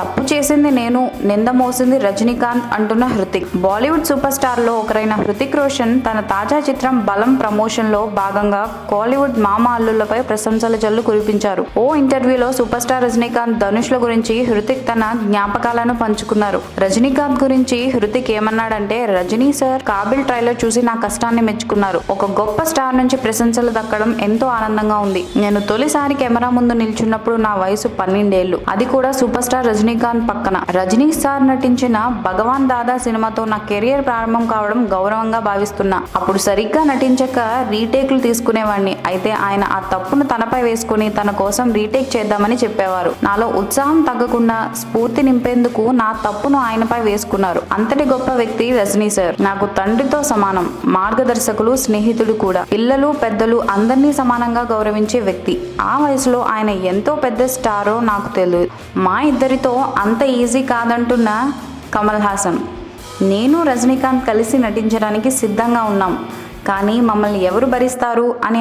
తప్పు చేసింది నేను నింద మోసింది రజనీకాంత్ అంటున్న హృతిక్. బాలీవుడ్ సూపర్ స్టార్లో ఒకరైన హృతిక్ రోషన్ తన తాజా చిత్రం బలం ప్రమోషన్లో భాగంగా కోలీవుడ్ మామ అల్లులపై ప్రశంసల జల్లు కురిపించారు. ఓ ఇంటర్వ్యూలో సూపర్ స్టార్ రజనీకాంత్ ధనుష్ల గురించి హృతిక్ తన జ్ఞాపకాలను పంచుకున్నారు. రజనీకాంత్ గురించి హృతిక్ ఏమన్నాడంటే రజనీ సార్ కాబిల్ ట్రైలర్ చూసి నా కష్టాన్ని మెచ్చుకున్నారు. ఒక గొప్ప స్టార్ నుంచి ప్రశంసలు దక్కడం ఎంతో ఆనందంగా ఉంది. నేను తొలిసారి కెమెరా ముందు నిల్చున్నప్పుడు నా వయసు పన్నెండేళ్ళు అది కూడా సూపర్ స్టార్ రజనీకాంత్ పక్కన. రజనీ సార్ నటించిన భగవాన్ దాదా సినిమాతో నా కెరియర్ ప్రారంభం కావడం గౌరవంగా భావిస్తున్నా. అప్పుడు సరిగ్గా నటించక రీటేక్లు తీసుకునేవాడిని అయితే ఆయన ఆ తప్పును తనపై వేసుకుని తన కోసం రీటేక్ చేద్దామని చెప్పేవారు. నాలో ఉత్సాహం తగ్గకుండా స్ఫూర్తి నింపేందుకు నా తప్పును ఆయనపై వేసుకున్నారు. అంతటి గొప్ప వ్యక్తి రజనీ సార్. నాకు తండ్రితో సమానం మార్గదర్శకులు స్నేహితుడు కూడా. పిల్లలు పెద్దలు అందరినీ సమానంగా గౌరవించే వ్యక్తి. ఆ వయసులో ఆయన ఎంతో పెద్ద స్టారో నాకు తెలియదు మా ఇద్దరితో అంత ఈజీ కాదంటున్న కమల్ హాసన్. నేను రజనీకాంత్ కలిసి నటించడానికి సిద్ధంగా ఉన్నాం. కానీ మమ్మల్ని ఎవరు భరిస్తారు అని